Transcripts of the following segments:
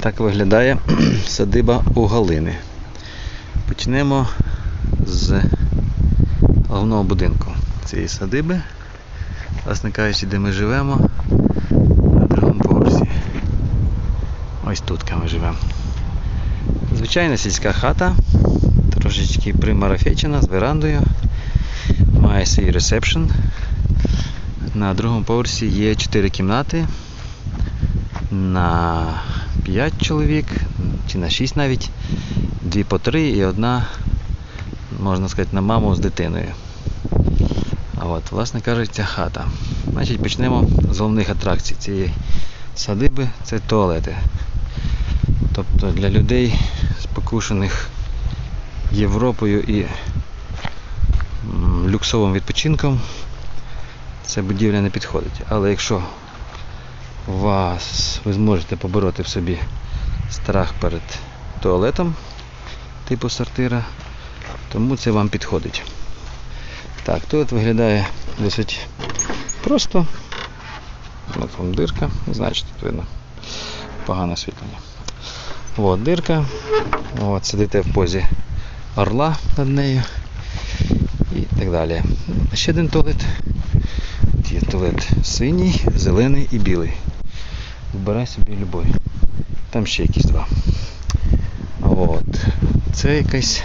Так виглядає садиба у Галини. Почнемо з головного будинку цієї садиби. Власне кажучи, де ми живемо на другому поверсі. Ось тут ми живемо. Звичайна сільська хата, трошечки примарафечена з верандою. Має свій ресепшн. На другому поверсі є 4 кімнати на 5 чоловік, чи на 6 навіть, дві по 3 і одна, можна сказати, на маму з дитиною. А от, власне кажучи, ця хата. Значить, почнемо з головних атракцій цієї садиби це туалети. Тобто для людей, спокушених Європою і люксовим відпочинком, ця будівля не підходить. Але якщо вас ви зможете побороти в собі страх перед туалетом типу сортира, тому це вам підходить. Так, тут виглядає досить просто. От вам дирка, не тут видно. Погане освітлення. От дирка. От, сидите в позі орла над нею. І так далі. Ще один туалет. Є туалет синій, зелений і білий. Вибирай собі любой. Там ще якісь два. От. Це якась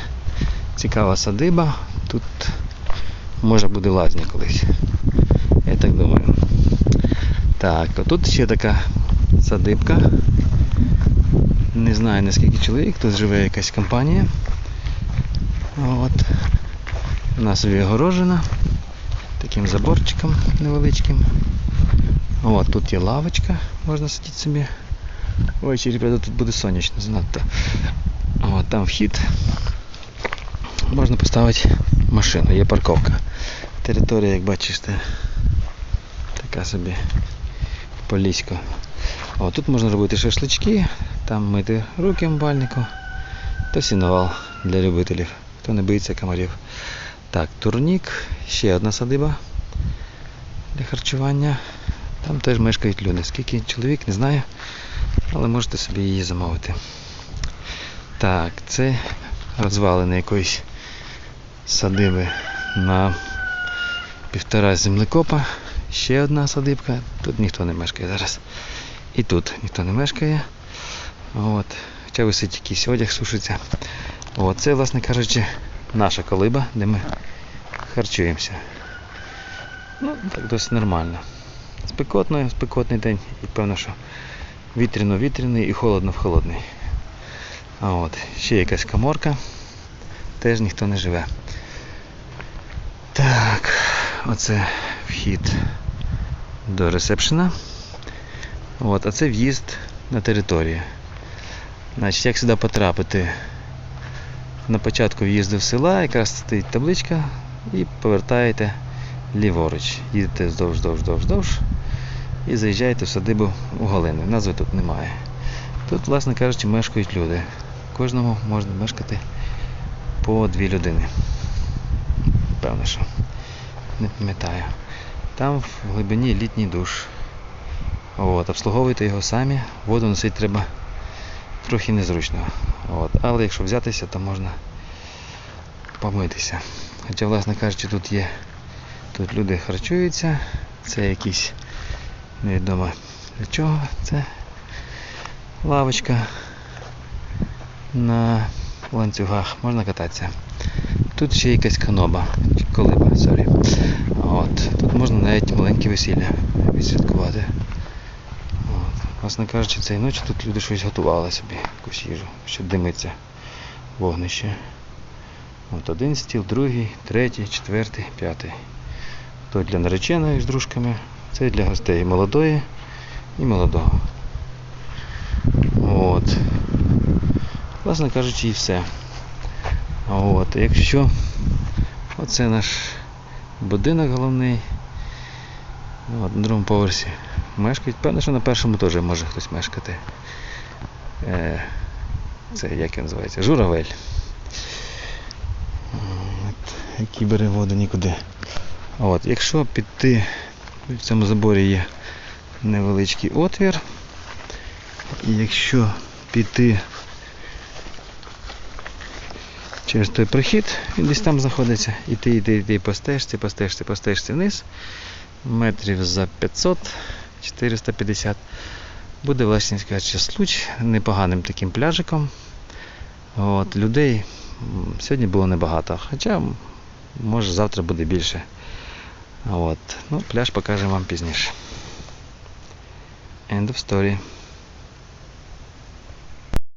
цікава садиба. Тут може буде лазня колись. Я так думаю. Так, а тут ще така садибка. Не знаю наскільки чоловік, тут живе якась компанія. От. Вона собі огорожена таким заборчиком невеличким. От, тут є лавочка, можна сидіти собі. Ой, ребята, тут буде сонячно занадто. От, там вхід. Можна поставити машину, є парковка. Територія, як бачите, така собі поліська. О, тут можна робити шашлички, там мити руки мбальнику. Та сіновал для любителів, хто не боїться комарів. Так, турнік, ще одна садиба для харчування. Там теж мешкають люди. Скільки чоловік, не знаю, але можете собі її замовити. Так, це розвалини якоїсь садиби на півтора землекопа. Ще одна садибка. Тут ніхто не мешкає зараз. І тут ніхто не мешкає. От. Хоча висить якийсь одяг, сушиться. От. Це, власне кажучи, наша колиба, де ми харчуємося. Ну, так досить нормально. Спекотно, спекотний день і певно, що вітряно-вітряний і холодно-холодний. А от, ще якась каморка. Теж ніхто не живе. Так, оце вхід до ресепшена. От, а це в'їзд на територію. Значить, як сюди потрапити? На початку в'їзду в села якраз стоїть табличка і повертаєте ліворуч. Їдете вздовж, вздовж, вздовж, вздовж і заїжджаєте в садибу у Галини. Назви тут немає. Тут, власне кажучи, мешкають люди. Кожному можна мешкати по дві людини. Певно, що. Не пам'ятаю. Там в глибині літній душ. От, обслуговуйте його самі, воду носити треба трохи незручно. От. Але якщо взятися, то можна помитися. Хоча, власне кажучи, тут є. Тут люди харчуються, це якісь невідомо для чого це лавочка на ланцюгах, можна кататися. Тут ще якась каноба, колиба, сорі. От. Тут можна навіть маленьке весілля відсвяткувати. От. Власне кажучи, цієї ночі тут люди щось готували собі, якусь їжу, що димиться вогнище. От один стіл, другий, третій, четвертий, п'ятий. Той для нареченої з дружками, це для гостей молодої і молодого. От. Власне кажучи, і все. От, якщо оце наш будинок головний, от, на другому поверсі мешкають, певно, що на першому теж може хтось мешкати. Е, це як він називається? Журавель. От, який бере воду нікуди. От, якщо піти, в цьому заборі є невеличкий отвір. І якщо піти через той прохід, він десь там знаходиться, іти, іти, іти по стежці, по стежці, по вниз, метрів за 500, 450. Буде Власінська случ непоганим таким пляжиком. От, людей сьогодні було небагато, хоча може завтра буде більше. От, ну, пляж покажемо вам пізніше. End of story.